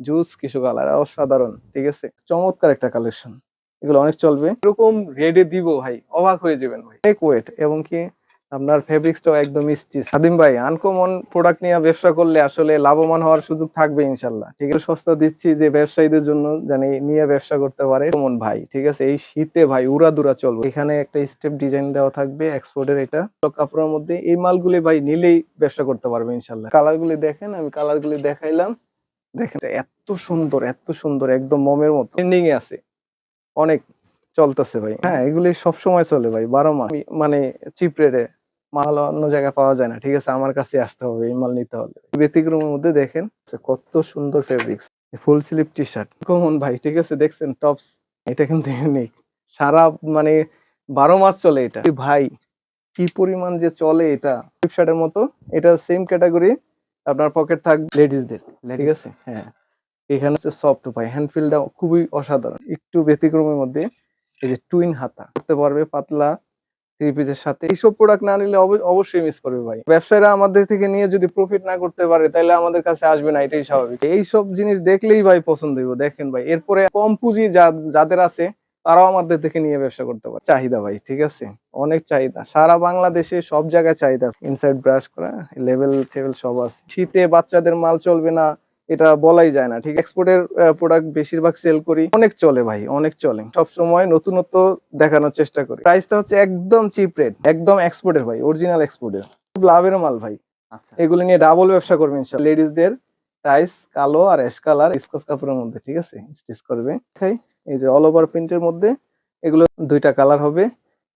Juice, কিছু colour অসাধারণ, ঠিক আছে? চমৎকার একটা কালেকশন এগুলো অনেক চলবে। এরকম রেডে দিব, ভাই। অবাক হয়ে যাবেন, ভাই। অনেক ওয়েট এবং কি আপনার ফেব্রিক্সটাও একদম স্টিচ সাদিম ভাই আনকমন প্রোডাক্ট নিয়ে ব্যবসা করলে আসলে লাভবান হওয়ার সুযোগ থাকবে, ইনশাল্লাহ। ঠিক আছে? সস্তা দিচ্ছি যে ব্যবসায়ীদের জন্য জানি নিয়ে ব্যবসা করতে পারে। কমন ভাই, ঠিক আছে? এই শীতে ভাই উড়া দুরা চলবে। এখানে একটা স্টেপ ডিজাইন দেওয়া থাকবে এক্সপোর্টের এটা। কাপড়ের মধ্যে এই মালগুলি ভাই নিলেই ব্যবসা করতে পারবে, ইনশাল্লাহ। কালারগুলি দেখেন, আমি কালারগুলি দেখাইলাম। দেখেন এত সুন্দর এত সুন্দর, একদম মমের মতো। ট্রেন্ডিং এ আছে। অনেক চলতেছে ভাই। হ্যাঁ এগুলি সব সময় চলে ভাই। বারো মাস মানে চিপ রেটে মাল অন্য জায়গায় পাওয়া যায় না। ঠিক আছে, আমার কাছে আসতে হবে, এই মাল নিতে হলে ব্যতিক্রমের মধ্যে দেখেন কত সুন্দর fabrics full sleeve T shirt common ভাই, ঠিক আছে, দেখছেন টপস এটা কিন্তু ইউনিক সারা মানে বারো মাস চলে এটা। ভাই, কি পরিমাণ যে চলে এটা। ফ্লিপশার্টের মতো, এটা সেম ক্যাটাগরি আপনার পকেট থাকবে লেডিসদের ঠিক আছে? হ্যাঁ। এখানে হচ্ছে সফট ভাই হ্যান্ড ফিলটা খুবই অসাধারণ। একটু ব্যতিক্রমের মধ্যে এই যে টুইন হাতা। করতে পারবে পাতলা থ্রি পিসের সাথে। এইসব প্রোডাক্ট না নিলে অব- অবশ্যই মিস করবে ভাই। ব্যবসায়ীরা আমাদের থেকে নিয়ে যদি প্রফিট না করতে পারে তাহলে আমাদের কাছে আসবে না এটাই স্বাভাবিক। এইসব জিনিস দেখলেই ভাই পছন্দ হইব। দেখেন ভাই এরপরে কম পুঁজি যাদের আছে তারাও আমাদের থেকে নিয়ে ব্যবসা করতে পারে। চাহিদা ভাই ঠিক আছে? অনেক চাহিদা। সারা বাংলাদেশে সব জায়গায় চাহিদা ইনসাইড ব্রাশ করা লেভেল টেবিল সব আছে। শীতে বাচ্চাদের মাল চলবে না এটা বলাই যায় না ঠিক? এক্সপোর্টের প্রোডাক্ট বেশিরভাগ সেল করি। অনেক চলে ভাই অনেক চলে। সব সময় নতুনত্ব দেখানোর চেষ্টা করি। প্রাইসটা হচ্ছে একদম চিপ রেট একদম এক্সপোর্টের ভাই অরিজিনাল এক্সপোর্টের খুব লাভের মাল ভাই। আচ্ছা। এগুলো নিয়ে ডাবল ব্যবসা করবে ইনশাল্লাহ লেডিসদের টাইস কালো আর অ্যাশ কালার স্কচ কাপড়ের মধ্যে ঠিক আছে? স্টিচ করবে। এই যে অল ওভার প্রিন্টের মধ্যে এগুলো দুইটা কালার হবে।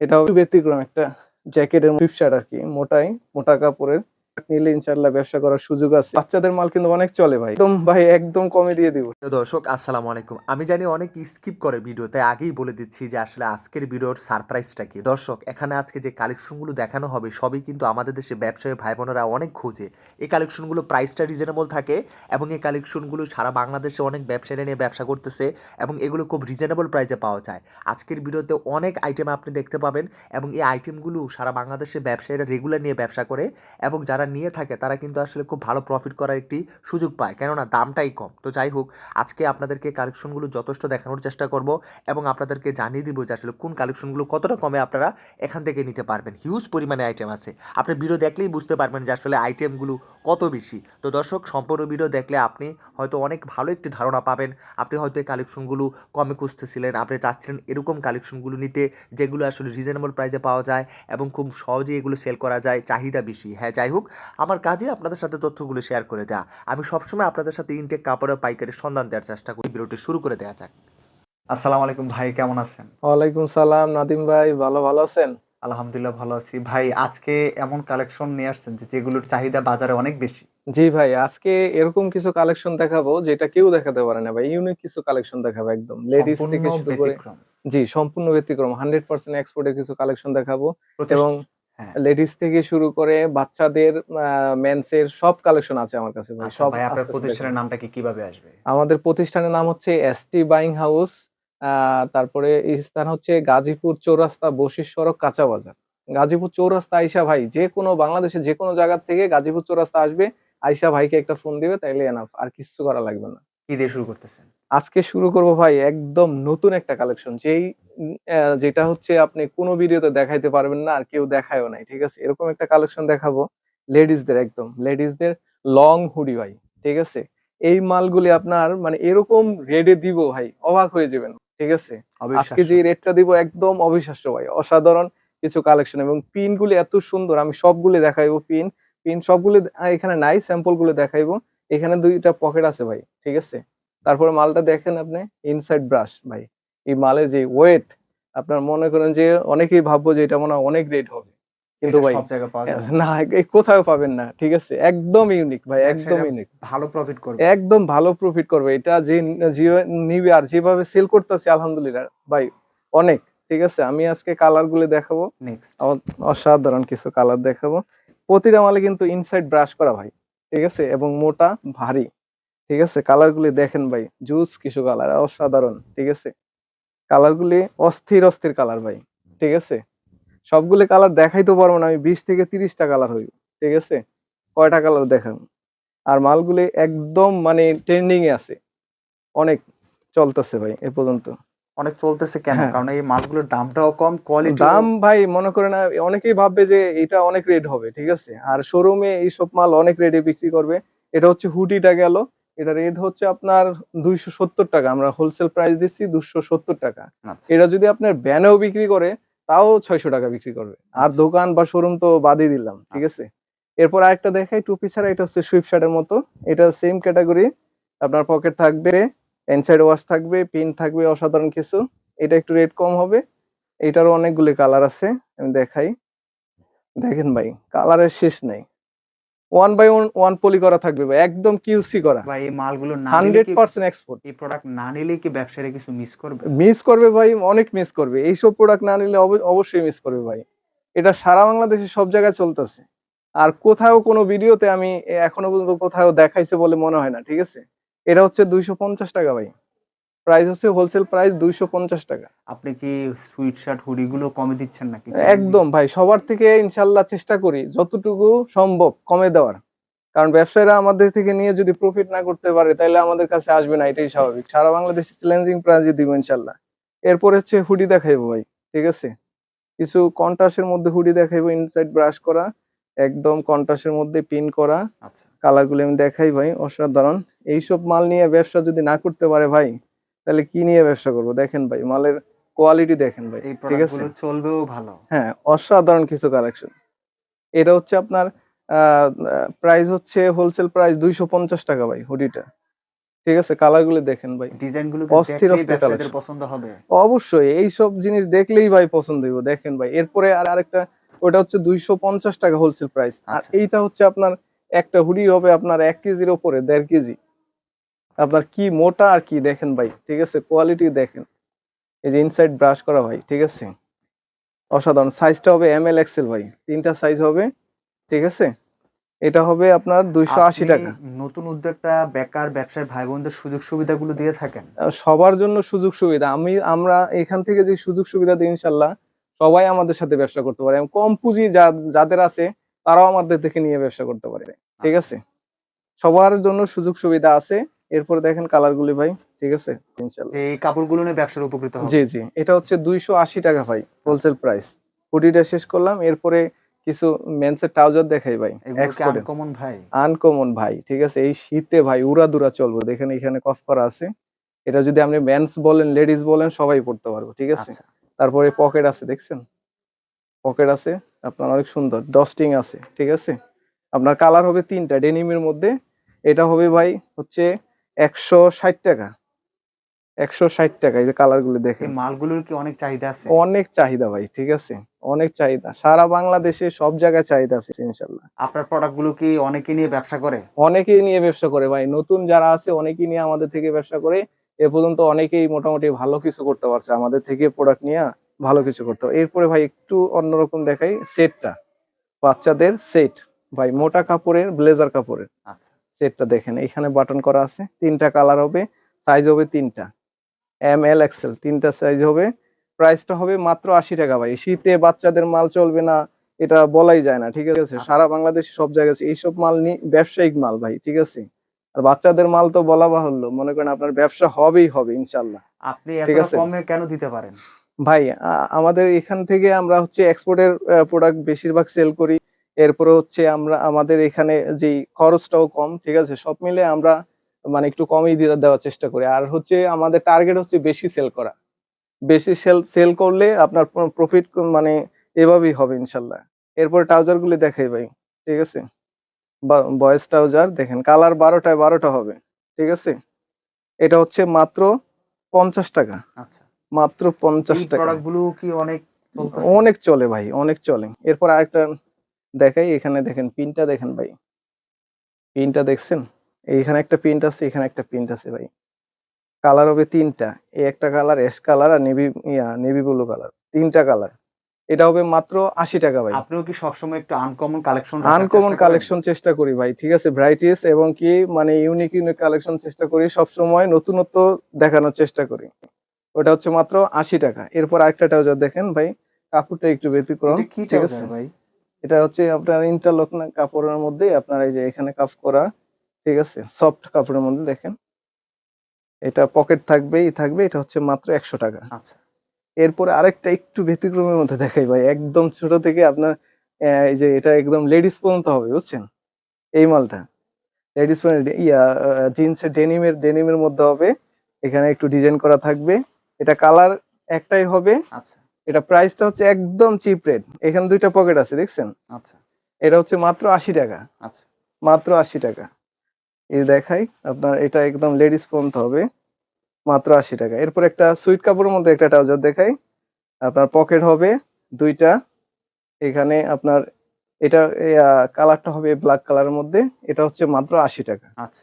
এটা হবে ব্যতিক্রম একটা জ্যাকেটের ফ্লিপশার্ট আর কি, মোটাই, মোটা কাপড়ের। নিলে ইনশাল্লাহ ব্যবসা করার সুযোগ আছে। বাচ্চাদের মাল কিন্তু অনেক চলে ভাই। একদম ভাই, একদম কমে দিয়ে দিব। দর্শক আলাইকুম। আমি জানি অনেক স্কিপ করে ভিডিও তাই আগেই বলে দিচ্ছি যে আসলে আজকের ভিডিওর সারপ্রাইজটা কি? দর্শক, এখানে আজকে যে কালেকশনগুলো দেখানো হবে, সবই কিন্তু আমাদের দেশে ব্যবসায়ী ভাই বোনেরা অনেক খোঁজে। এই কালেকশনগুলো প্রাইসটা রিজনেবল থাকে এবং এই কালেকশনগুলো সারা বাংলাদেশে অনেক ব্যবসায়ীরা নিয়ে ব্যবসা করতেছে এবং এগুলো খুব রিজনেবল প্রাইসে পাওয়া যায়। আজকের ভিডিওতে অনেক আইটেম আপনি দেখতে পাবেন এবং এই আইটেমগুলো সারা বাংলাদেশে ব্যবসায়ীরা রেগুলার নিয়ে ব্যবসা করে এবং যারা নিয়ে থাকে, তারা কিন্তু আসলে খুব ভালো প্রফিট করার একটি সুযোগ পায়। কেননা দামটাই কম। তো যাই হোক, আজকে আপনাদেরকে কালেকশনগুলো যথেষ্ট দেখানোর চেষ্টা করব এবং আপনাদেরকে জানিয়ে দিব যে আসলে কোন কালেকশনগুলো কতটা কমে আপনারা এখান থেকে নিতে পারবেন। হিউজ পরিমাণে আইটেম আছে। আপনি ভিডিও দেখলেই বুঝতে পারবেন যে আসলে আইটেমগুলো কত বেশি। তো দর্শক, সম্পূর্ণ ভিডিও দেখলে আপনি হয়তো অনেক ভালো একটি ধারণা পাবেন। আপনি হয়তো এই কালেকশনগুলো কমে খুঁজতেছিলেন, আপনি চাচ্ছিলেন এরকম কালেকশনগুলো নিতে যেগুলো আসলে রিজনেবল প্রাইসে পাওয়া যায় এবং খুব সহজেই এগুলো সেল করা যায়, চাহিদা বেশি। হ্যাঁ যাই হোক আমার কাজে আপনাদের সাথে তথ্যগুলো শেয়ার করে দেওয়া আমি সবসময় আপনাদের সাথে ইনটেক কাপড়ের পাইকারি সন্ধান দেওয়ার চেষ্টা করি। ভিডিওটি শুরু করে দেওয়া যাক। আসসালামু আলাইকুম ভাই কেমন আছেন? ওয়ালাইকুম সালাম নাদিম ভাই ভালো ভালো আছেন? আলহামদুলিল্লাহ ভালো আছি। ভাই আজকে এমন কালেকশন নিয়ে আসছেন যে যেগুলোর চাহিদা বাজারে অনেক বেশি। জি ভাই আজকে এরকম কিছু কালেকশন দেখাবো যেটা কেউ দেখাতে পারে না ভাই। ইউনিক কিছু কালেকশন দেখাবো একদম। লেডিস থেকে শুরু করে জি সম্পূর্ণ ব্যতিক্রম। হান্ড্রেড পার্সেন্ট এক্সপোর্টের কিছু কালেকশন দেখাবো এবং। লেডিস থেকে শুরু করে বাচ্চাদের মেন্সের সব কালেকশন আছে আমার কাছে ভাই আচ্ছা সব ভাই আপনার প্রতিষ্ঠানের নামটা কি কীভাবে আসবে? আমাদের প্রতিষ্ঠানের নাম হচ্ছে এসটি বাইং হাউস তারপরে এই স্থান হচ্ছে গাজীপুর চৌরাস্তা বশির সড়ক কাঁচা বাজার। গাজীপুর চৌরাস্তা আইসা ভাই যে কোনো বাংলাদেশে যে কোনো জায়গা থেকে গাজীপুর চৌরাস্তা আসবে আইসা ভাইকে একটা ফোন দিবে তাইলে এনাফ আর কিছু করা লাগবে না। কি দিয়ে শুরু করতেছেন? আজকে শুরু করব ভাই একদম নতুন একটা কালেকশন যেই যেটা হচ্ছে আপনি কোনো ভিডিওতে দেখাইতে পারবেন না আর কেউ দেখায়ও নাই ঠিক আছে? এরকম একটা কালেকশন দেখাবো লেডিসদের একদম লেডিসদের লং হুডি ভাই ঠিক আছে? এই মালগুলি আপনার মানে এরকম রেডে দিব ভাই অবাক হয়ে যাবেন ঠিক আছে? আজকে যে রেটটা দিব একদম অবিশ্বাস্য ভাই অসাধারণ কিছু কালেকশন এবং পিন গুলি এত সুন্দর আমি সবগুলি দেখাইবো পিন পিন সবগুলি এখানে নাই স্যাম্পলগুলো দেখাইবো। এখানে দুইটা পকেট আছে ভাই ঠিক আছে? তারপরে মালটা দেখেন আপনি ইনসাইড ব্রাশ ভাই। এই মালের যে ওয়েট আপনার মনে করেন যে অনেকেই ভাববো যে এটা মনে হয় অনেক রেট হবে। কিন্তু ভাই না কোথাও পাবেন না ঠিক আছে? একদম ইউনিক ভাই একদম ইউনিক ভালো প্রফিট করবে। একদম ভালো প্রফিট করবে। এটা যে নিবে আর যেভাবে সেল করতেছে আলহামদুলিল্লাহ ভাই অনেক ঠিক আছে? আমি আজকে কালারগুলো দেখাবো। নেক্সট অসাধারণ কিছু কালার দেখাবো। প্রতিটা মালে কিন্তু ইনসাইড ব্রাশ করা ভাই। ঠিক আছে? এবং মোটা, ভারী, ঠিক আছে? কালার গুলি দেখেন ভাই জুস কিছু কালার অসাধারণ, ঠিক আছে? কালার গুলি অস্থির অস্থির কালার ভাই, ঠিক আছে? সবগুলি কালার দেখাইতে পারব না, আমি বিশ থেকে তিরিশটা কালার হইব, ঠিক আছে? কয়টা কালার দেখান আর মালগুলি একদম মানে ট্রেন্ডিং এ আছে, অনেক চলতেছে ভাই, এ পর্যন্ত। অনেক চলতেছে কেন? হ্যাঁ। কারণ এই মালগুলোর দামটাও কম কোয়ালিটি দাম ভাই মনে করেন আহ, অনেকেই ভাববে যে এটা অনেক রেট হবে ঠিক আছে? আর শোরুমে এইসব মাল অনেক রেটে বিক্রি করবে। এটা হচ্ছে হুডিটা গেল। এটা রেট হচ্ছে আপনার দুইশো সত্তর টাকা। আমরা হোলসেল প্রাইস দিচ্ছি দুশো সত্তর টাকা। আচ্ছা। এটা যদি আপনার ব্যানেও বিক্রি করে তাও ছয়শো টাকা বিক্রি করবে। আর আচ্ছা। দোকান বা শোরুম তো বাদই দিলাম ঠিক আছে? এরপর আরেকটা দেখাই টুপি ছাড়া এটা হচ্ছে সুইপ শার্টের মতো। এটা সেম ক্যাটাগরি আপনার পকেট থাকবে ইনসাইড ওয়াশ থাকবে পিন থাকবে অসাধারণ কিছু। এটা একটু রেট কম হবে। এটারও অনেকগুলি কালার আছে আমি দেখাই। দেখেন ভাই কালারের শেষ নেই। One by one one poly করা থাকবে ভাই একদম কিউসি করা। ভাই এই মালগুলো না নিলে হান্ড্রেড কি পার্সেন্ট এক্সপোর্ট এই প্রোডাক্ট না নিলে কি ব্যবসায়ীরা কিছু মিস করবে? মিস করবে ভাই অনেক মিস করবে। এইসব প্রোডাক্ট না নিলে অবশ্যই মিস করবে ভাই। এটা সারা বাংলাদেশে সব জায়গায় চলতেছে। আর কোথাও কোনো ভিডিওতে আমি এখনও পর্যন্ত কোথাও দেখাইছে বলে মনে হয় না ঠিক আছে? এটা হচ্ছে দুইশো পঞ্চাশ টাকা ভাই। প্রাইস হচ্ছে হোলসেল প্রাইস দুইশো পঞ্চাশ টাকা। আপনি কি সুইট শার্ট হুডি গুলো কমে দিচ্ছেন নাকি? একদম ভাই সবার থেকে ইনশাল্লাহ চেষ্টা করি যতটুকু সম্ভব কমে দেওয়ার। কারণ ব্যবসায়ীরা আমাদের থেকে নিয়ে যদি প্রফিট না করতে পারে তাহলে আমাদের কাছে আসবে না এটাই স্বাভাবিক। সারা বাংলাদেশে চ্যালেঞ্জিং প্রাইজে দিব ইনশাল্লাহ এরপর হচ্ছে হুডি দেখাইবো ভাই ঠিক আছে? কিছু কন্ট্রাস্টের মধ্যে হুডি দেখাইবো ইনসাইড ব্রাশ করা। একদম কন্ট্রাস্টের মধ্যে পিন করা আচ্ছা। কালারগুলো আমি দেখাই ভাই অসাধারণ। এইসব মাল নিয়ে ব্যবসা যদি না করতে পারে ভাই তাহলে কি নিয়ে ব্যবসা করব? দেখেন ভাই মালের কোয়ালিটি দেখেন ভাই ঠিক আছে? চলবেও ভালো। হ্যাঁ অসাধারণ কিছু কালেকশন এটা হচ্ছে আপনার প্রাইস হচ্ছে হোলসেল প্রাইস দুইশো পঞ্চাশ টাকা ভাই হুডিটা। ঠিক আছে? কালারগুলো দেখেন ভাই। ডিজাইনগুলো অস্থির অস্থির ব্যবসায়ীদের পছন্দ হবে। অবশ্যই এইসব জিনিস দেখলেই ভাই পছন্দ হইব দেখেন ভাই। এরপরে আর আরেকটা ওটা হচ্ছে দুইশো পঞ্চাশ টাকা হোলসেল প্রাইস আর আচ্ছা। এইটা হচ্ছে আপনার একটা হুডি হবে আপনার এক কেজির ওপরে দেড় কেজি। আপনার কি মোটা আর কি দেখেন ভাই ঠিক আছে? কোয়ালিটি দেখেন। এই যে ইনসাইড ব্রাশ করা ভাই ঠিক আছে? অসাধারণ। সাইজটা হবে এম এল এক্সেল ভাই। তিনটা সাইজ হবে ঠিক আছে? এটা হবে আপনার দুইশো আশি টাকা। নতুন উদ্যোক্তা বেকার ব্যবসায়ী ভাই বোনদের সুযোগ সুবিধাগুলো দিয়ে থাকেন। সবার জন্য সুযোগ সুবিধা। আমি আমরা এখান থেকে যে সুযোগ সুবিধা দিই ইনশাল্লাহ সবাই আমাদের সাথে ব্যবসা করতে পারে। এবং কম পুঁজি যাদের আছে তারাও আমাদের থেকে নিয়ে ব্যবসা করতে পারে। ঠিক আচ্ছা। আছে? সবার জন্য সুযোগ সুবিধা আছে। এরপর দেখেন কালার গুলি ভাই। ঠিক আছে? এই কাপড়গুলো নিয়ে ব্যবসার উপকৃত হবে। জি জি। এটা হচ্ছে দুইশো আশি টাকা ভাই হোলসেল প্রাইস হুডিটা শেষ করলাম। এরপরে কিছু মেন্সের ট্রাউজার দেখাই ভাই। আনকমন ভাই? আনকমন ভাই। ঠিক আছে? এই শীতে ভাই উড়া দুরা চলবো। দেখেন এখানে কফ করা আছে। এটা যদি আপনি মেন্স বলেন লেডিস বলেন সবাই পড়তে পারব। ঠিক আছে? আচ্ছা। তারপরে পকেট আছে দেখছেন? পকেট আছে আপনার অনেক সুন্দর ডস্টিং আছে ঠিক আছে? আপনার কালার হবে তিনটা ডেনিমের মধ্যে। এটা হবে ভাই হচ্ছে একশো ষাট টাকা। একশো ষাট টাকা এই যে কালারগুলো এই দেখেন মালগুলোর কি অনেক চাহিদা আছে? অনেক চাহিদা ভাই ঠিক আছে? অনেক চাহিদা। সারা বাংলাদেশে সব জায়গায় চাহিদা আছে ইনশাল্লাহ আপনার প্রোডাক্টগুলো কি অনেকে নিয়ে ব্যবসা করে? অনেকেই নিয়ে ব্যবসা করে ভাই। নতুন যারা আছে অনেকেই নিয়ে আমাদের থেকে ব্যবসা করে। এ পর্যন্ত অনেকেই মোটামুটি ভালো কিছু করতে পারছে। আমাদের থেকে প্রোডাক্ট নিয়ে ভালো কিছু করতে পারে এরপরে ভাই একটু অন্যরকম দেখাই সেটটা বাচ্চাদের সেট ভাই মোটা কাপড়ের ব্লেজার কাপড়ের আচ্ছা। সেটটা দেখেন। এখানে বাটন করা আছে। তিনটা কালার হবে সাইজ হবে তিনটা। এম এল এক্সেল তিনটা সাইজ হবে। প্রাইসটা হবে মাত্র আশি টাকা ভাই। শীতে বাচ্চাদের মাল চলবে না এটা বলাই যায় না ঠিক আছে? আচ্ছা। সারা বাংলাদেশে সব জায়গায়। এইসব মাল নি ব্যবসায়িক মাল ভাই ঠিক আছে? আর বাচ্চাদের মাল তো বলা বাহুল্য। মনে করেন আপনার ব্যবসা হবেই হবে ইনশাল্লাহ। আপনি ঠিক আছে। কমে কেন দিতে পারেন? ভাই আমাদের এখান থেকে আমরা হচ্ছে এক্সপোর্টের প্রোডাক্ট বেশিরভাগ সেল করি। এরপরে হচ্ছে আমরা আমাদের এখানে যেই খরচটাও কম ঠিক আছে? সব মিলে আমরা মানে একটু কমই দিয়ে দেওয়ার চেষ্টা করি। আর হচ্ছে আমাদের টার্গেট হচ্ছে বেশি সেল করা। বেশি সেল সেল করলে আপনার প্রফিট মানে এভাবেই হবে ইনশাল্লাহ। এরপর ট্রাউজার গুলি দেখাই ভাই ঠিক আছে? বয়েস ট্রাউজার দেখেন কালার বারোটায় বারোটা হবে ঠিক আছে? এটা হচ্ছে মাত্র পঞ্চাশ টাকা। আচ্ছা। মাত্র পঞ্চাশ টাকা। গুলো কি অনেক অনেক চলে ভাই অনেক চলে। এরপর আরেকটা দেখাই এখানে দেখেন পিনটা দেখেন ভাই। পিনটা দেখছেন? এইখানে একটা প্রিন্ট আছে এখানে একটা প্রিন্ট আছে ভাই। কালার হবে তিনটা এই একটা কালার অ্যাশ কালার আর নেভি ইয়া নেভি ব্লু কালার তিনটা কালার। এটা হবে মাত্র আশি টাকা ভাই। আপনিও কি সবসময় একটু আনকমন কালেকশন আনকমন কালেকশন চেষ্টা করি ভাই ঠিক আছে? ভ্যারাইটিস এবং কি মানে ইউনিক ইউনিক কালেকশন চেষ্টা করি সব সময় নতুনত্ব দেখানোর চেষ্টা করি। ওটা হচ্ছে মাত্র আশি টাকা। এরপর আরেকটা ট্রাউজার দেখেন ভাই কাপড়টা একটু ব্যতিক্রম ঠিক আছে? ভাই? এটা হচ্ছে আপনার ইন্টারলক না কাপড়ের মধ্যে আপনার এই যে এখানে কাপ করা ঠিক আছে? সফট কাপড়ের মধ্যে দেখেন। এটা পকেট থাকবেই থাকবে এটা হচ্ছে মাত্র একশো টাকা। আচ্ছা। এরপরে আরেকটা একটু ব্যতিক্রমের মধ্যে দেখাই ভাই। একদম ছোট থেকে আপনার এই যে এটা একদম লেডিস পর্যন্ত হবে বুঝছেন? এই মালটা। লেডিস ইয়া জিন্সের ডেনিমের ডেনিমের মধ্যে হবে। এখানে একটু ডিজাইন করা থাকবে। এটা কালার একটাই হবে। আচ্ছা। এটা প্রাইসটা হচ্ছে একদম চিপ রেট। এখানে দুইটা পকেট আছে দেখছেন? আচ্ছা। এটা হচ্ছে মাত্র আশি টাকা। আচ্ছা। মাত্র আশি টাকা। এই দেখাই আপনার এটা একদম লেডিস পর্যন্ত হবে। মাত্র আশি টাকা। এরপর একটা সুইট কাপড়ের মধ্যে একটা ট্রাউজার দেখাই। আপনার পকেট হবে দুইটা। এখানে আপনার এটা কালারটা হবে ব্ল্যাক কালারের মধ্যে। এটা হচ্ছে মাত্র আশি টাকা। আচ্ছা।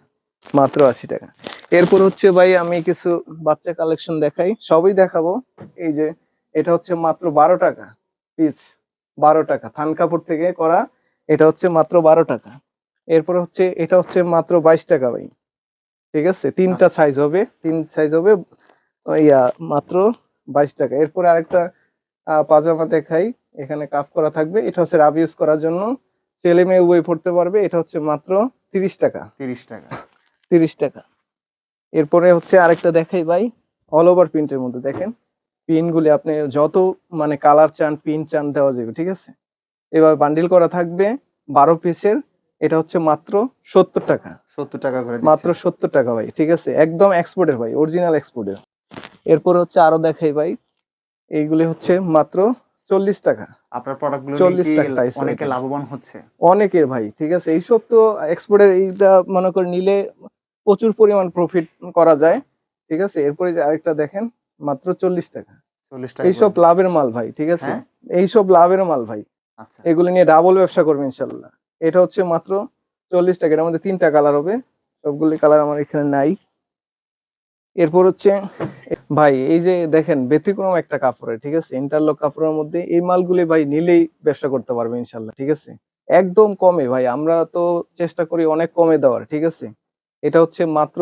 মাত্র আশি টাকা। এরপর হচ্ছে ভাই আমি কিছু বাচ্চা কালেকশন দেখাই। সবই দেখাবো। এই যে এটা হচ্ছে মাত্র বারো টাকা পিস বারো টাকা। থান কাপড় থেকে করা এটা হচ্ছে মাত্র বারো টাকা। এরপর হচ্ছে এটা হচ্ছে মাত্র বাইশ টাকা ভাই। ঠিক আছে? তিনটা সাইজ হবে। তিন সাইজ হবে ইয়া মাত্র বাইশ টাকা। এরপরে আরেকটা পাজামা দেখাই। এখানে কাপ করা থাকবে। এটা হচ্ছে রাব ইউজ করার জন্য। ছেলে মেয়ে উভয় পড়তে পারবে। এটা হচ্ছে মাত্র তিরিশ টাকা। তিরিশ টাকা। তিরিশ টাকা। এরপরে হচ্ছে আরেকটা দেখাই ভাই। অল ওভার প্রিন্টের মধ্যে দেখেন। পিনগুলি আপনি যত মানে কালার চান পিন চান দেওয়া যাবে ঠিক আছে? এবার বান্ডিল করা থাকবে বারো পিসের এটা হচ্ছে মাত্র সত্তর টাকা। সত্তর টাকা করে মাত্র দিচ্ছেন। সত্তর টাকা ভাই ঠিক আছে? একদম এক্সপোর্টের ভাই অরিজিনাল এক্সপোর্টের এরপর হচ্ছে আরও দেখাই ভাই এইগুলি হচ্ছে মাত্র চল্লিশ টাকা। আপনার প্রোডাক্টগুলো 40 টাকা অনেকে লাভবান হচ্ছে? অনেকের ভাই ঠিক আছে? এইসব তো এক্সপোর্টের এইটা মনে করে নিলে প্রচুর পরিমাণ প্রফিট করা যায় ঠিক আছে? এরপরে যে আরেকটা দেখেন মাত্র চল্লিশ টাকা। চল্লিশ টাকা এইসব লাভের মাল ভাই ঠিক আছে? হ্যাঁ? এইসব লাভের মাল ভাই। আচ্ছা। এগুলো নিয়ে ডাবল ব্যবসা করবে ইনশাল্লাহ এটা হচ্ছে মাত্র চল্লিশ টাকা এটার মধ্যে তিনটা কালার হবে। সবগুলি কালার আমার এখানে নাই। এরপর হচ্ছে, ভাই, এই যে দেখেন, ব্যতিক্রম একটা কাপড়ের, ঠিক আছে? ইন্টারলক কাপড়ের মধ্যে এই মালগুলি ভাই নিলেই ব্যবসা করতে পারবে ইনশাল্লাহ ঠিক আছে? একদম কমে, ভাই, আমরা তো চেষ্টা করি অনেক কমে দেওয়ার, ঠিক আছে? এটা হচ্ছে মাত্র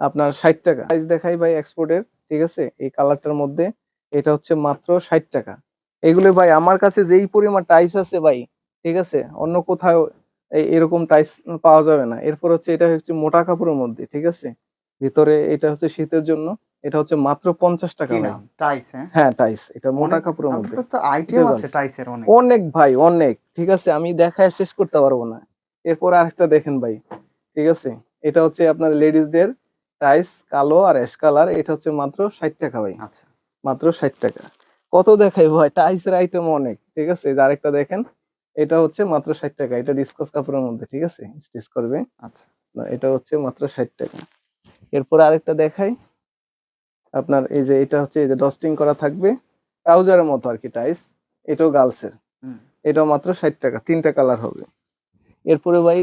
আপনার ষাট টাকা। প্রাইস দেখাই ভাই এক্সপোর্টের ঠিক আছে? এই কালারটার মধ্যে এটা হচ্ছে মাত্র ষাট টাকা। এগুলো ভাই, আমার কাছে যেই পরিমাণ টাইস আছে ভাই, ঠিক আছে? অন্য কোথাও এরকম টাইস পাওয়া যাবে না। এরপর হচ্ছে এটা হচ্ছে মোটা কাপড়ের মধ্যে ঠিক আছে? ভিতরে এটা হচ্ছে শীতের জন্য এটা হচ্ছে মাত্র পঞ্চাশ টাকা টাইস হ্যাঁ? হ্যাঁ টাইস এটা মোটা কাপড়ের মধ্যে। আইটেম আছে টাইসের অনেক। অনেক ভাই অনেক ঠিক আছে? আমি দেখায় শেষ করতে পারব না। এরপর আরেকটা দেখেন ভাই ঠিক আছে? এটা হচ্ছে আপনার লেডিসদের টাইস কালো আর অ্যাশ কালার এটা হচ্ছে মাত্র ষাট টাকা ভাই। আচ্ছা। মাত্র ষাট টাকা। কত দেখাই ভাই? টাইসের আইটেম অনেক ঠিক আছে? আরেকটা দেখেন এটা হচ্ছে মাত্র ষাট টাকা। এটা ডিসকাস কাপড়ের মধ্যে ঠিক আছে? স্টিচ করবে। আচ্ছা। এটা হচ্ছে মাত্র ষাট টাকা। এরপর আরেকটা দেখাই। আপনার এই যে এটা হচ্ছে এই যে ডস্টিং করা থাকবে। ট্রাউজারের মতো আর কি টাইস এটাও গার্লসের। এটাও মাত্র ষাট টাকা। তিনটা কালার হবে। এরপরে ভাই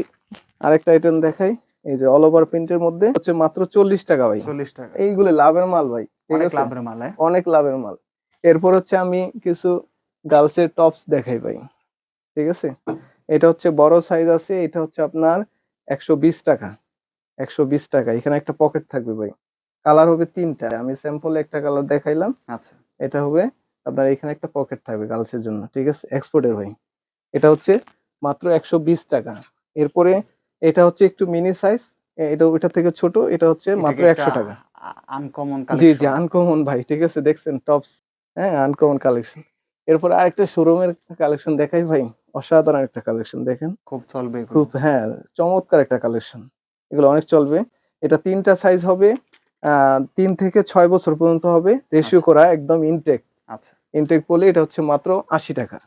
আরেকটা আইটেম দেখাই। এই যে অল ওভার প্রিন্টের মধ্যে হচ্ছে মাত্র চল্লিশ টাকা ভাই। চল্লিশ টাকা। এইগুলো লাভের মাল ভাই অনেক লাভের মাল হ্যাঁ? অনেক লাভের মাল। এরপর হচ্ছে আমি কিছু গার্লসের টপস দেখাই ভাই। ঠিক আছে? এটা হচ্ছে বড় সাইজ আছে এটা হচ্ছে আপনার একশো বিশ টাকা। একশো বিশ টাকা এখানে একটা পকেট থাকবে ভাই। কালার হবে তিনটা আমি স্যাম্পল একটা কালার দেখাইলাম। আচ্ছা। এটা হবে আপনার এখানে একটা পকেট থাকবে গার্লসের জন্য ঠিক আছে? এক্সপোর্টের ভাই। এটা হচ্ছে মাত্র একশো বিশ টাকা। এরপরে এটা হচ্ছে একটু মিনি সাইজ এটা ওইটা থেকে ছোট এটা হচ্ছে মাত্র একশো টাকা। আনকমন জি জি আনকমন ভাই ঠিক আছে? দেখছেন টপস হ্যাঁ আনকমন কালেকশন এরপর আরেকটা শোরুমের কালেকশন দেখাই ভাই। অসাধারণ একটা কালেকশন দেখেন। খুব চলবে খুব হ্যাঁ চমৎকার একটা কালেকশন এগুলো অনেক চলবে। এটা তিনটা সাইজ হবে তিন থেকে ছয় বছর পর্যন্ত হবে। রেশিও আচ্ছা। করা একদম ইনটেক আচ্ছা। ইনটেক বলে এটা হচ্ছে মাত্র আশি টাকা।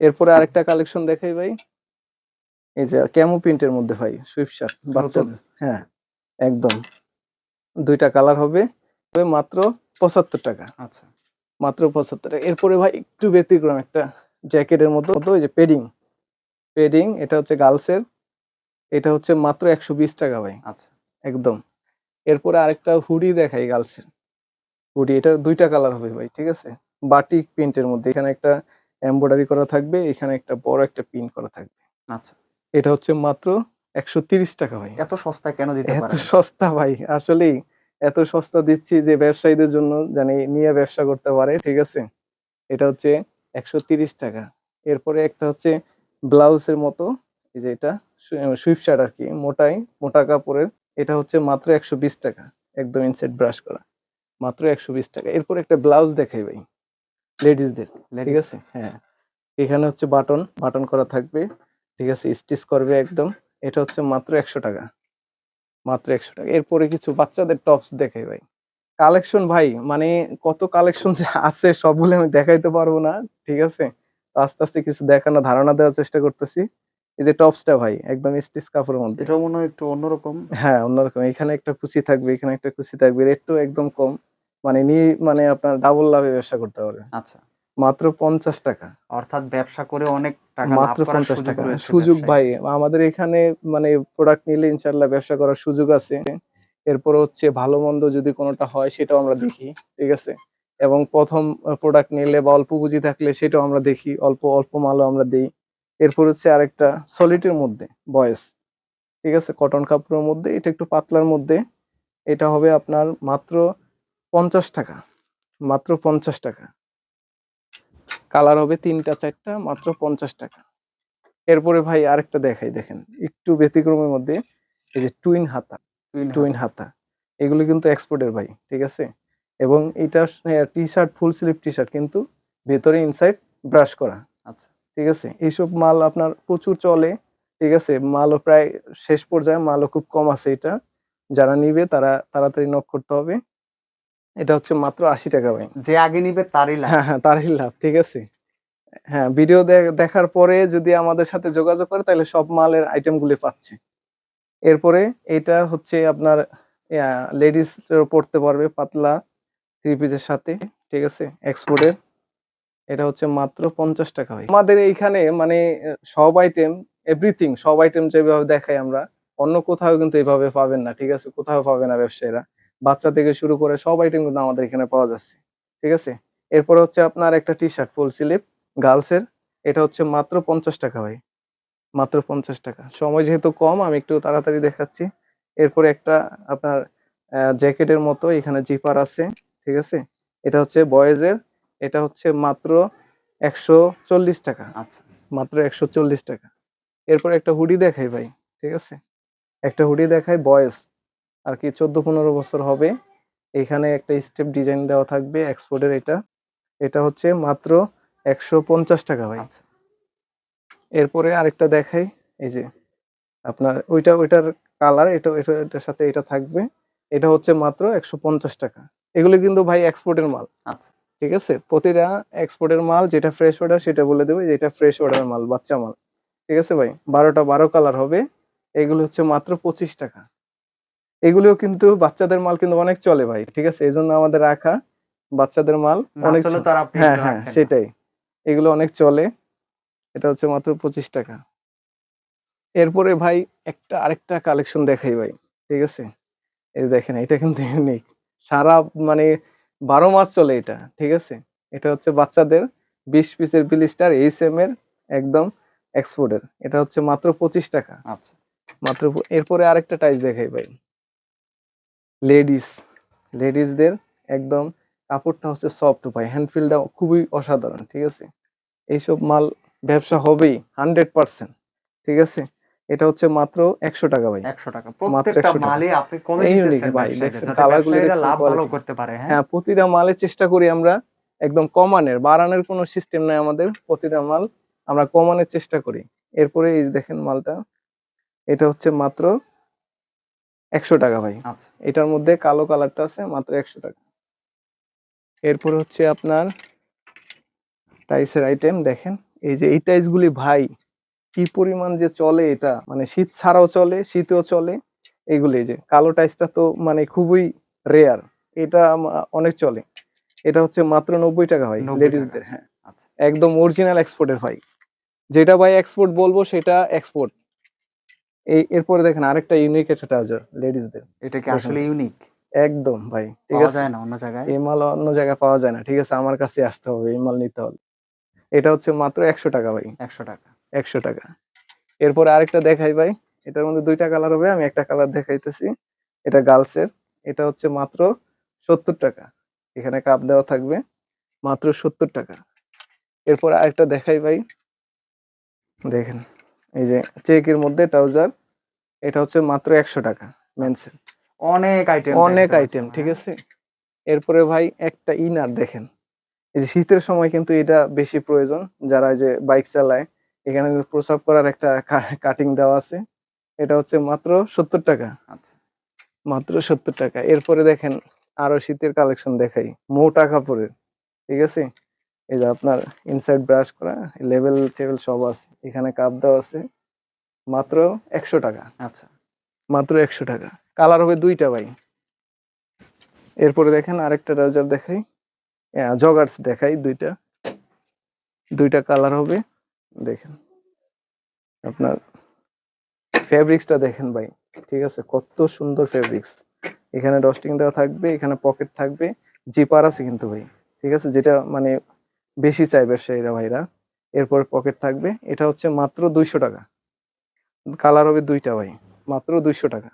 এরপরে আরেকটা কালেকশন দেখাই ভাই। এই যে ক্যামো প্রিন্টের মধ্যে ভাই সুইফট শার্ট বাচ্চাদের হ্যাঁ একদম। দুইটা কালার হবে হবে মাত্র পঁচাত্তর টাকা। আচ্ছা। মাত্র পঁচাত্তর টাকা। এরপরে ভাই একটু ব্যতিক্রম একটা জ্যাকেটের মতো ওই যে পেডিং। পেডিং এটা হচ্ছে গার্লসের। এটা হচ্ছে মাত্র একশো বিশ টাকা ভাই। আচ্ছা। একদম। এরপরে আরেকটা হুডি দেখাই গার্লসের। হুডি এটা দুইটা কালার হবে ভাই ঠিক আছে? বাটিক প্রিন্টের মধ্যে। এখানে একটা এমব্রয়ডারি করা থাকবে এখানে একটা বড় একটা প্রিন্ট করা থাকবে। আচ্ছা। এটা হচ্ছে মাত্র একশো তিরিশ টাকা ভাই। এত সস্তা কেন দিতে এত সস্তা ভাই আসলেই এত সস্তা দিচ্ছি যে ব্যবসায়ীদের জন্য জানি নিয়ে ব্যবসা করতে পারে ঠিক আছে? এটা হচ্ছে একশো তিরিশ টাকা। এরপরে একটা হচ্ছে ব্লাউজের মতো এই যে এটা সুইফট শার্ট আর কি মোটাই মোটা কাপড়ের। এটা হচ্ছে মাত্র একশো বিশ টাকা একদম ইনসেট ব্রাশ করা। মাত্র একশো বিশ টাকা। এরপর একটা ব্লাউজ দেখাই ভাই লেডিসদের ঠিক আছে। হ্যাঁ। এখানে হচ্ছে বাটন বাটন করা থাকবে ঠিক আছে স্টিচ করবে একদম। এটা হচ্ছে মাত্র একশো টাকা মাত্র একশো টাকা। এরপরে কিছু বাচ্চাদের টপস দেখাই ভাই। কালেকশন ভাই মানে কত কালেকশন যে আছে সবগুলো আমি দেখাইতে পারব না ঠিক আছে? আস্তে আস্তে কিছু দেখানো ধারণা দেওয়ার চেষ্টা করতেছি। এই যে টপসটা ভাই একদম স্টিচ কাপড়ের মধ্যে। এটাও মনে হয় একটু অন্যরকম। হ্যাঁ অন্যরকম। এখানে একটা কুচি থাকবে এখানে একটা কুচি থাকবে রেটটাও একদম কম। মানে নিয়ে মানে আপনার ডাবল লাভে ব্যবসা করতে পারবে আচ্ছা। মাত্র পঞ্চাশ টাকা। অর্থাৎ ব্যবসা করে অনেক টাকা লাভ মাত্র পঞ্চাশ টাকা। সুযোগ ভাই আমাদের এখানে মানে প্রোডাক্ট নিলে ইনশাল্লাহ ব্যবসা করার সুযোগ আছে। এরপর হচ্ছে ভালো মন্দ যদি কোনোটা হয় সেটাও আমরা দেখি, ঠিক আছে? এবং প্রথম প্রোডাক্ট নিলে বা অল্প পুঁজি থাকলে সেটাও আমরা দেখি, অল্প অল্প মালও আমরা দিই। এরপর হচ্ছে আরেকটা সলিটের মধ্যে, বয়েস, ঠিক আছে? কটন কাপড়ের মধ্যে, এটা একটু পাতলার মধ্যে, এটা হবে আপনার মাত্র পঞ্চাশ টাকা, মাত্র পঞ্চাশ টাকা। কালার হবে তিনটা, চারটা, মাত্র পঞ্চাশ টাকা। এরপরে ভাই আরেকটা দেখাই, দেখেন, একটু ব্যতিক্রমের মধ্যে, এই যে টুইন হাতা। টুইন হাতা। এগুলো কিন্তু এক্সপোর্টের ভাই ঠিক আছে? এবং এটা T shirt full sleeve T shirt কিন্তু ভেতরে ইনসাইড ব্রাশ করা। আচ্ছা। ঠিক আছে? এইসব মাল আপনার প্রচুর চলে ঠিক আছে? মালও প্রায় শেষ পর্যায়ে মালও খুব কম আছে এটা। যারা নিবে তারা তাড়াতাড়ি নক করতে হবে। এটা হচ্ছে মাত্র আশি টাকা ভাই। যে আগে নিবে তারই লাভ। হ্যাঁ হ্যাঁ তারই লাভ ঠিক আছে? হ্যাঁ ভিডিও দেখার পরে যদি আমাদের সাথে যোগাযোগ করে তাহলে সব মালের আইটেমগুলি পাচ্ছে। এরপরে এটা হচ্ছে আপনার লেডিস পড়তে পারবে পাতলা থ্রি পিসের সাথে, ঠিক আছে? এক্সপোর্টের এটা হচ্ছে মাত্র পঞ্চাশ টাকা হয় আমাদের এইখানে মানে সব আইটেম এভরিথিং সব আইটেম যেভাবে দেখাই আমরা, অন্য কোথাও কিন্তু এইভাবে পাবেন না, ঠিক আছে? কোথাও পাবে না ব্যবসায়ীরা। বাচ্চা থেকে শুরু করে সব আইটেম কিন্তু আমাদের এখানে পাওয়া যাচ্ছে, ঠিক আছে? এরপরে হচ্ছে আপনার একটা টি শার্ট ফুল স্লিভ গার্লসের এটা হচ্ছে মাত্র পঞ্চাশ টাকা ভাই। মাত্র পঞ্চাশ টাকা। সময় যেহেতু কম আমি একটু তাড়াতাড়ি দেখাচ্ছি। এরপরে একটা আপনার জ্যাকেটের মতো এখানে জিপার আছে ঠিক আছে? এটা হচ্ছে বয়েজের এটা হচ্ছে মাত্র একশো চল্লিশ টাকা। আচ্ছা। মাত্র একশো চল্লিশ টাকা। এরপর একটা হুডি দেখাই ভাই ঠিক আছে? একটা হুডি দেখাই বয়েস আর কি চোদ্দ পনেরো বছর হবে। এখানে একটা স্টেপ ডিজাইন দেওয়া থাকবে এক্সপোর্টের এটা। এটা হচ্ছে মাত্র একশো পঞ্চাশ টাকা ভাই। আচ্ছা। এরপরে আরেকটা দেখাই এই যে আপনার ওইটা ওইটার কালার এটা এটা এটার সাথে এটা থাকবে। এটা হচ্ছে মাত্র একশো পঞ্চাশ টাকা। এগুলো কিন্তু ভাই এক্সপোর্টের মাল। আচ্ছা। ঠিক আছে? প্রতিটা এক্সপোর্টের মাল যেটা ফ্রেশ অর্ডার সেটা বলে দেবে যেটা ফ্রেশ অর্ডার মাল বাচ্চা মাল। ঠিক আছে ভাই? বারোটা বারো কালার হবে। এগুলো হচ্ছে মাত্র পঁচিশ টাকা। এগুলোও কিন্তু বাচ্চাদের মাল কিন্তু অনেক চলে ভাই। ঠিক আছে? এই জন্য আমাদের রাখা বাচ্চাদের মাল অনেক হ্যাঁ হ্যাঁ সেটাই। এগুলো অনেক চলে। এটা হচ্ছে মাত্র পঁচিশ টাকা। এরপরে ভাই একটা আরেকটা কালেকশন দেখাই ভাই ঠিক আছে? এই দেখেন এটা কিন্তু ইউনিক সারা মানে বারো মাস চলে এটা ঠিক আছে? এটা হচ্ছে বাচ্চাদের বিশ পিসের বিলিস্টার এইচ এম এর একদম এক্সপোর্টের এটা হচ্ছে মাত্র পঁচিশ টাকা। আচ্ছা। মাত্র এরপরে আরেকটা টাইস দেখাই ভাই। লেডিস লেডিসদের একদম কাপড়টা হচ্ছে সফট ভাই। হ্যান্ডফিলটা খুবই অসাধারণ ঠিক আছে? এইসব মাল ব্যবসা হবেই হান্ড্রেড পার্সেন্ট। ঠিক আছে? এটা হচ্ছে মাত্র একশো টাকা ভাই। একশো টাকা। প্রত্যেকটা মালে আপনি কমে দিতেছেন ভাই, দেখছেন, যাতে colour গুলো ব্যবসায়ীরা দেখছেন, লাভ ভালো করতে পারে হ্যাঁ? হ্যাঁ প্রতিটা মালে চেষ্টা করি আমরা একদম কমানের বাড়ানোর কোনো সিস্টেম নাই আমাদের। প্রতিটা মাল আমরা কমানোর চেষ্টা করি। এরপরে এই দেখেন মালটা এটা হচ্ছে মাত্র একশো টাকা ভাই। আচ্ছা। এটার মধ্যে কালো কালারটা আছে মাত্র একশো টাকা। এরপরে হচ্ছে আপনার টাইসের আইটেম দেখেন। এই যে এই টাইস গুলি ভাই কি পরিমাণ যে চলে এটা? মানে শীত ছাড়াও চলে শীতেও চলে। এগুলি যে কালো টাইসটা তো মানে খুবই রেয়ার এটা অনেক চলে। এটা হচ্ছে মাত্র নব্বই টাকা ভাই লেডিসদের হ্যাঁ আচ্ছা। একদম অরিজিনাল এক্সপোর্টের ভাই। যেটা ভাই এক্সপোর্ট বলব সেটা এক্সপোর্ট এই এরপরে দেখেন আরেকটা ইউনিক একটা ট্রাউজার লেডিসদের এটা কি আসলে ইউনিক একদম ভাই ঠিক আছে? না অন্য জায়গায়? এই মাল অন্য জায়গায় পাওয়া যায় না ঠিক আছে? আমার কাছে আসতে হবে এই মাল নিতে হবে। এটা হচ্ছে মাত্র একশো টাকা ভাই। একশো টাকা। একশো টাকা। এরপর আরেকটা দেখাই ভাই। এটার মধ্যে দুইটা কালার হবে আমি একটা কালার দেখাইতেছি। এটা গার্লসের এটা হচ্ছে মাত্র সত্তর টাকা। এখানে কাপ দেওয়া থাকবে মাত্র সত্তর টাকা। এরপর আরেকটা দেখাই ভাই। দেখেন এই যে চেকের মধ্যে ট্রাউজার এটা হচ্ছে মাত্র একশো টাকা মেন্সের অনেক আইটেম অনেক আইটেম ঠিক আছে? এরপরে ভাই একটা ইনার দেখেন। এই যে শীতের সময় কিন্তু এটা বেশি প্রয়োজন যারা এই যে বাইক চালায় এখানে প্রসাব করার একটা কাটিং দেওয়া আছে। এটা হচ্ছে মাত্র সত্তর টাকা। আচ্ছা। মাত্র সত্তর টাকা। এরপরে দেখেন আরও শীতের কালেকশন দেখাই মোটা কাপড়ের ঠিক আছে? এই যে আপনার ইনসাইড ব্রাশ করা লেভেল টেবিল সব আছে এখানে কাপ দেওয়া আছে মাত্র একশো টাকা। আচ্ছা। মাত্র একশো টাকা। কালার হবে দুইটা ভাই। এরপরে দেখেন আরেকটা ট্রাউজার দেখাই। জগার্স দেখাই দুইটা। দুইটা কালার হবে, দেখেন। আপনার ফেব্রিক্সটা দেখেন ভাই, ঠিক আছে? কত সুন্দর ফেব্রিক্স এখানে ডস্টিং দেওয়া থাকবে, এখানে পকেট থাকবে। জিপার আছে কিন্তু ভাই, ঠিক আছে? যেটা মানে বেশি চাই ব্যবসায়ীরা ভাইরা। এরপর পকেট থাকবে। এটা হচ্ছে মাত্র দুইশো টাকা। কালার হবে দুইটা ভাই, মাত্র দুইশো টাকা।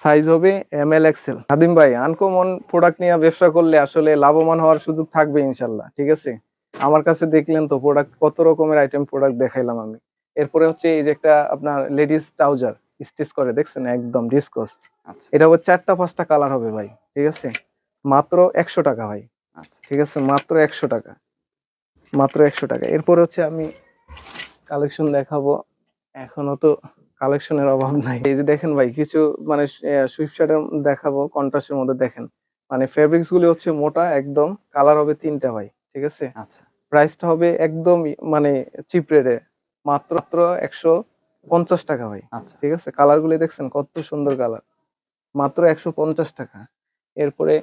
সাইজ হবে এম এল এক্সেল হাদিম ভাই আনকমন প্রোডাক্ট নিয়ে ব্যবসা করলে আসলে লাভবান হওয়ার সুযোগ থাকবে ইনশাল্লাহ ঠিক আছে? আমার কাছে দেখলেন তো প্রোডাক্ট কত রকমের আইটেম প্রোডাক্ট দেখাইলাম আমি। এরপরে হচ্ছে এই যে একটা আপনার লেডিস ট্রাউজার স্টিচ করে দেখছেন? একদম ডিসকস আচ্ছা। এটা হবে চারটা পাঁচটা কালার হবে ভাই ঠিক আছে? মাত্র একশো টাকা ভাই। আচ্ছা। ঠিক আছে? মাত্র একশো টাকা। মাত্র একশো টাকা। এরপর হচ্ছে আমি কালেকশন দেখাবো। এখনও তো কালেকশনের অভাব নাই। এই যে দেখেন ভাই কিছু মানে সুইপশার্টের দেখাবো কন্ট্রাস্টের মধ্যে দেখেন। মানে ফেব্রিক্স গুলি হচ্ছে মোটা একদম কালার হবে তিনটা ভাই ঠিক আছে? আচ্ছা। প্রাইসটা হবে একদম মানে চিপ রেটে মাত্র মাত্র একশো পঞ্চাশ টাকা ভাই আচ্ছা। ঠিক আছে? কালার গুলি দেখছেন কত সুন্দর কালার মাত্র একশো পঞ্চাশ টাকা। এরপরে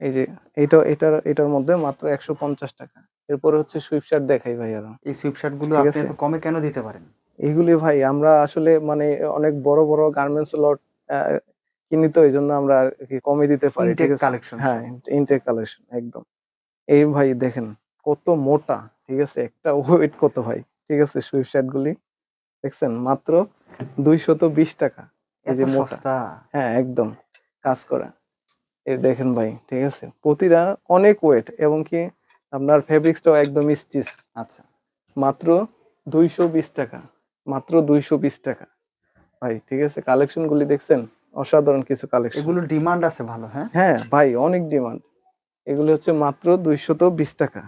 এই যে এটা এটার এটার মধ্যে মাত্র একশো পঞ্চাশ টাকা। এরপরে হচ্ছে সুইপশার্ট দেখাই ভাই আরও। এই সুইপশার্টগুলো আপনি। কমে কেন দিতে পারেন? এইগুলি ভাই আমরা আসলে মানে অনেক বড় বড় গার্মেন্টস লট কিনি তো এই জন্য আমরা কমে দিতে পারি ঠিক আছে? কালেকশন হ্যাঁ ইনটেক কালেকশন একদম। এই ভাই দেখেন কত মোটা ঠিক আছে? একটা ওয়েট কত ভাই ঠিক আছে? সুইপশার্ট গুলি দেখছেন? মাত্র দুইশত বিশ টাকা এই যে মোটা। হ্যাঁ একদম কাজ করা। এই দেখেন ভাই ঠিক আছে? প্রতিটা অনেক ওয়েট এবং কি আপনার ফেব্রিক্সটাও একদম স্টিচ আচ্ছা। মাত্র দুইশো বিশ টাকা। মাত্র দুইশো বিশ টাকা। ভাই ঠিক আছে? কালেকশন গুলি দেখছেন? অসাধারণ কিছু কালেকশন এগুলোর ডিমান্ড আছে ভালো হ্যাঁ? হ্যাঁ ভাই অনেক ডিমান্ড এগুলো হচ্ছে মাত্র দুইশত বিশ টাকা।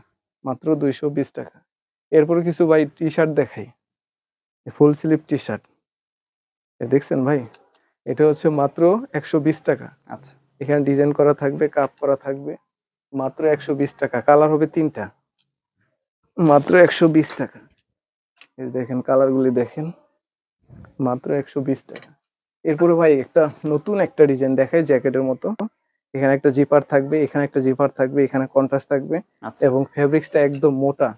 মাত্র দুইশো বিশ টাকা। এরপরে কিছু ভাই টি শার্ট দেখাই ফুল স্লিভ টি শার্ট দেখছেন ভাই? এটা হচ্ছে মাত্র একশো বিশ টাকা। আচ্ছা। এখানে ডিজাইন করা থাকবে কাপ করা থাকবে। মাত্র একশো বিশ টাকা। কালার হবে তিনটা। মাত্র একশো বিশ টাকা। এই দেখেন কালার গুলি দেখেন মাত্র একশো বিশ টাকা। এরপরে ভাই একটা নতুন একটা ডিজাইন দেখায় জ্যাকেটের মতো। এখানে একটা জিপার থাকবে এখানে একটা জিপার থাকবে এখানে কন্ট্রাস্ট থাকবে আচ্ছা। এবং ফেব্রিক্সটা একদম মোটা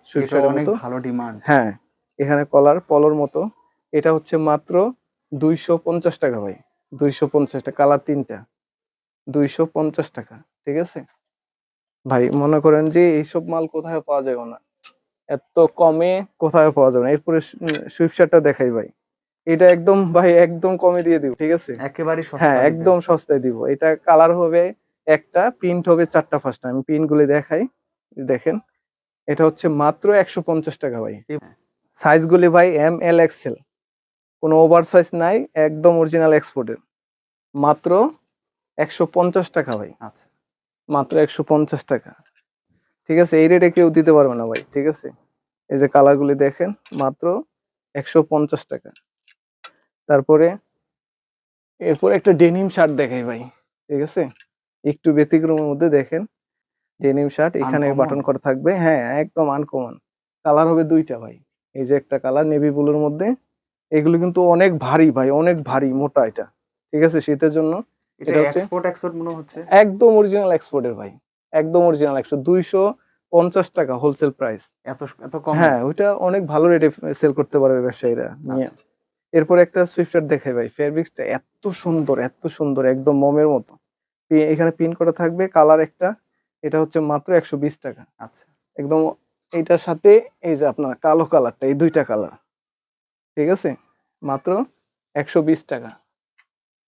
অনেক মতো। ভালো ডিমান্ড হ্যাঁ এখানে কলার পলোর মতো। এটা হচ্ছে মাত্র দুইশো পঞ্চাশ টাকা ভাই দুইশো পঞ্চাশ টাকা। কালার তিনটা দুইশো পঞ্চাশ টাকা ঠিক আছে? ভাই মনে করেন যে এইসব মাল কোথায় পাওয়া যাবে না। এত কমে কোথায় পাওয়া যাবে না। এরপরে সুইপশারটা দেখাই ভাই। এটা একদম ভাই একদম কমে দিয়ে দিব ঠিক আছে? একেবারে সস্তা হ্যাঁ একদম সস্তায় দিব। এটা কালার হবে একটা প্রিন্ট হবে চারটা পাঁচটা। আমি প্রিন্ট গুলি দেখাই দেখেন। এটা হচ্ছে মাত্র একশো পঞ্চাশ টাকা ভাই। সাইজ গুলি ভাই এম এল এক্সেল কোনো ওভার সাইজ নাই একদম অরিজিনাল এক্সপোর্টের মাত্র একশো পঞ্চাশ টাকা ভাই। আচ্ছা। মাত্র একশো পঞ্চাশ টাকা। ঠিক আছে? এই রেটে কেউ দিতে পারবে না ভাই ঠিক আছে? এই যে কালার গুলি দেখেন মাত্র একশো পঞ্চাশ টাকা। তারপরে এরপর একটা ডেনিম শার্ট দেখাই ভাই ঠিক আছে? একটু ব্যতিক্রমের মধ্যে দেখেন ডেনিম শার্ট এখানে বাটন করা থাকবে। হ্যাঁ একদম আনকমন কালার হবে দুইটা ভাই। এই যে একটা কালার নেভি ব্লুর মধ্যে। এগুলো কিন্তু অনেক ভারী ভাই অনেক ভারী মোটা এটা ঠিক আছে? শীতের জন্য। এটা এটা হচ্ছে- এক্সপোর্ট এক্সপোর্ট মনে হচ্ছে? একদম অরিজিনাল এক্সপোর্টের ভাই। একদম অরিজিনাল একশো দুইশো পঞ্চাশ টাকা হোলসেল প্রাইস এত এত কম? হ্যাঁ ওইটা অনেক ভালো রেটে সেল করতে পারবে ব্যবসায়ীরা। নিয়ে। আচ্ছা। এরপর একটা সুইফটার দেখাই ভাই ফেব্রিক্সটা এত সুন্দর এত সুন্দর একদম মমের মতো। এখানে পিন করা থাকবে কালার একটা এটা হচ্ছে মাত্র একশো বিশ টাকা। আচ্ছা। একদম এইটার সাথে এই যে আপনার কালো কালারটা এই দুইটা কালার ঠিক আছে? মাত্র একশো বিশ টাকা।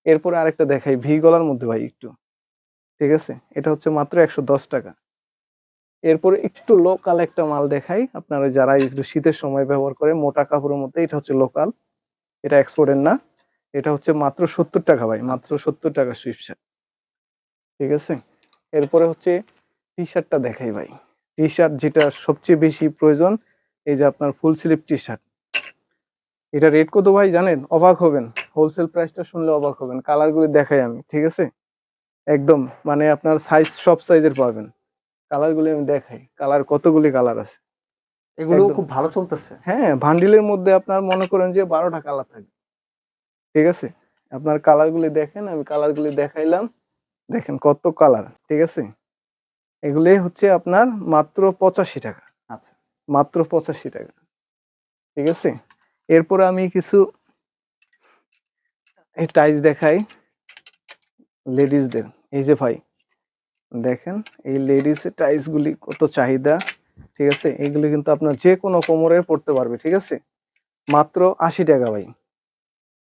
এরপরে আরেকটা দেখাই ভি গলার মধ্যে ভাই একটু। ঠিক আছে? এটা হচ্ছে মাত্র একশো দশ টাকা। এরপরে একটু লোকাল একটা মাল দেখাই। আপনারা যারা একটু শীতের সময় ব্যবহার করে, মোটা কাপড়ের মধ্যে, এটা হচ্ছে লোকাল এটা এক্সপোর্টের না। এটা হচ্ছে মাত্র সত্তর টাকা ভাই, মাত্র সত্তর টাকা সুইফট শার্ট। ঠিক আছে? এরপরে হচ্ছে টি শার্টটা দেখাই ভাই। টি শার্ট যেটা সবচেয়ে বেশি প্রয়োজন, এই যে আপনার ফুল স্লিপ টি শার্ট এটা রেট কত ভাই জানেন? অবাক হবেন। হোলসেল প্রাইসটা শুনলে অবাক হবেন। কালারগুলি দেখাই আমি, ঠিক আছে? একদম মানে আপনার সাইজ সব সাইজের পাবেন। কালারগুলি আমি দেখাই। কালার কতগুলি কালার আছে? এগুলো খুব ভালো চলতেছে। হ্যাঁ ভান্ডিলের মধ্যে আপনার মনে করেন যে বারোটা কালার থাকবে ঠিক আছে? আপনার কালারগুলি দেখেন আমি কালারগুলি দেখাইলাম। দেখেন কত কালার ঠিক আছে? এগুলি হচ্ছে আপনার মাত্র পঁচাশি টাকা। আচ্ছা। মাত্র পঁচাশি টাকা। ঠিক আছে? এরপর আমি কিছু টাইস দেখাই। লেডিসদের এই যে ভাই দেখেন এই লেডিস টাইস গুলি কত চাহিদা ঠিক আছে? এগুলি কিন্তু আপনার যে কোনো কোমরের পড়তে পারবে ঠিক আছে? মাত্র আশি টাকা ভাই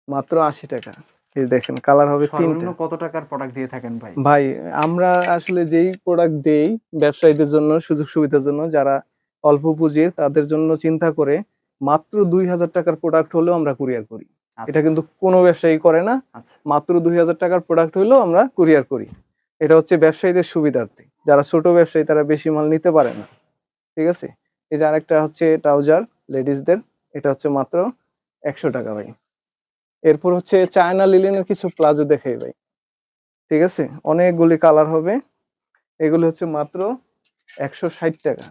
মাত্র আশি টাকা। এই দেখেন কালার হবে তিনটা। কত টাকার প্রোডাক্ট দিয়ে থাকেন ভাই? ভাই আমরা আসলে যেই প্রোডাক্ট দেই ব্যবসায়ীদের জন্য সুযোগ সুবিধার জন্য যারা অল্প পুঁজির তাদের জন্য চিন্তা করে মাত্র দুই হাজার টাকার প্রোডাক্ট হলেও আমরা কুরিয়ার করি। আচ্ছা, এটা কিন্তু কোনো ব্যবসায়ী করে না। আচ্ছা। মাত্র দুই হাজার টাকার প্রোডাক্ট হলেও আমরা কুরিয়ার করি। এটা হচ্ছে ব্যবসায়ীদের সুবিধার্থে। যারা ছোট ব্যবসায়ী তারা বেশি মাল নিতে পারে না। ঠিক আছে? এই যে আরেকটা হচ্ছে ট্রাউজার লেডিসদের এটা হচ্ছে মাত্র একশো টাকা ভাই। এরপর হচ্ছে চায়না লিলেনের কিছু প্লাজো দেখাই ভাই। ঠিক আছে? অনেকগুলি কালার হবে। এগুলি হচ্ছে মাত্র একশো ষাট টাকা।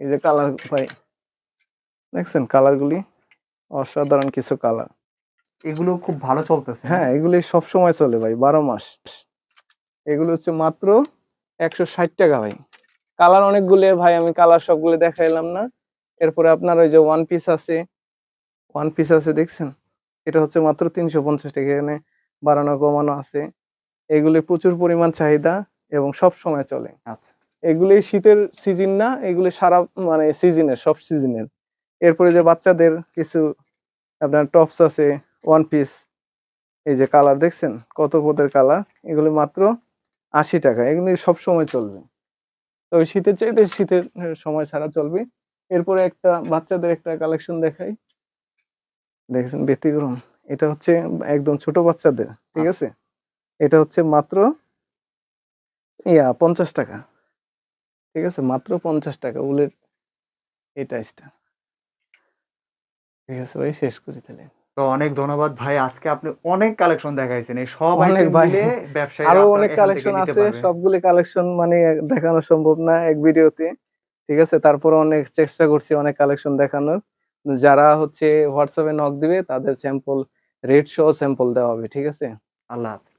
এই যে কালার ভাই দেখছেন কালারগুলি? অসাধারণ কিছু কালার। এগুলো খুব ভালো চলতেছে। হ্যাঁ এগুলি সব সময় চলে ভাই বারো মাস। এগুলো হচ্ছে মাত্র একশো ষাট টাকা ভাই। কালার অনেকগুলো ভাই আমি কালার সবগুলো দেখাইলাম না। এরপরে আপনার ওই যে ওয়ান পিস আছে। ওয়ান পিস আছে দেখছেন? এটা হচ্ছে মাত্র তিনশো পঞ্চাশ টাকা এখানে বাড়ানো কমানো আছে। এগুলি প্রচুর পরিমাণ চাহিদা এবং সব সময় চলে। আচ্ছা। এগুলি শীতের সিজন না এগুলি সারা মানে সিজনের সব সিজনের এরপরে যে বাচ্চাদের কিছু আপনার টপস আছে ওয়ান পিস এই যে কালার দেখছেন? কত পদের কালার এগুলি মাত্র আশি টাকা এগুলি সব সময় চলবে। তবে শীতের চাইতে শীতের সময় ছাড়া চলবে। এরপরে একটা বাচ্চাদের একটা কালেকশন দেখাই। দেখেছেন ব্যতিক্রম? এটা হচ্ছে একদম ছোট বাচ্চাদের ঠিক আছে? এটা হচ্ছে মাত্র ইয়া পঞ্চাশ টাকা। ঠিক আছে? মাত্র পঞ্চাশ টাকা উলের এই টাইসটা। ঠিক আছে ভাই শেষ করি তাহলে। তো অনেক ধন্যবাদ ভাই। আজকে আপনি অনেক কালেকশন দেখাইছেন। এই সব আইটেম। মিলে ব্যবসায়ী আরও অনেক কালেকশন আছে। সবগুলি কালেকশন মানে দেখানো সম্ভব না এক ভিডিওতে। ঠিক আছে? তারপর অনেক চেষ্টা করছি অনেক কালেকশন দেখানোর। যারা হচ্ছে হোয়াটসঅ্যাপে নক দিবে তাদের স্যাম্পল রেট সহ স্যাম্পল দেওয়া হবে। ঠিক আছে? আল্লাহ হাফেজ।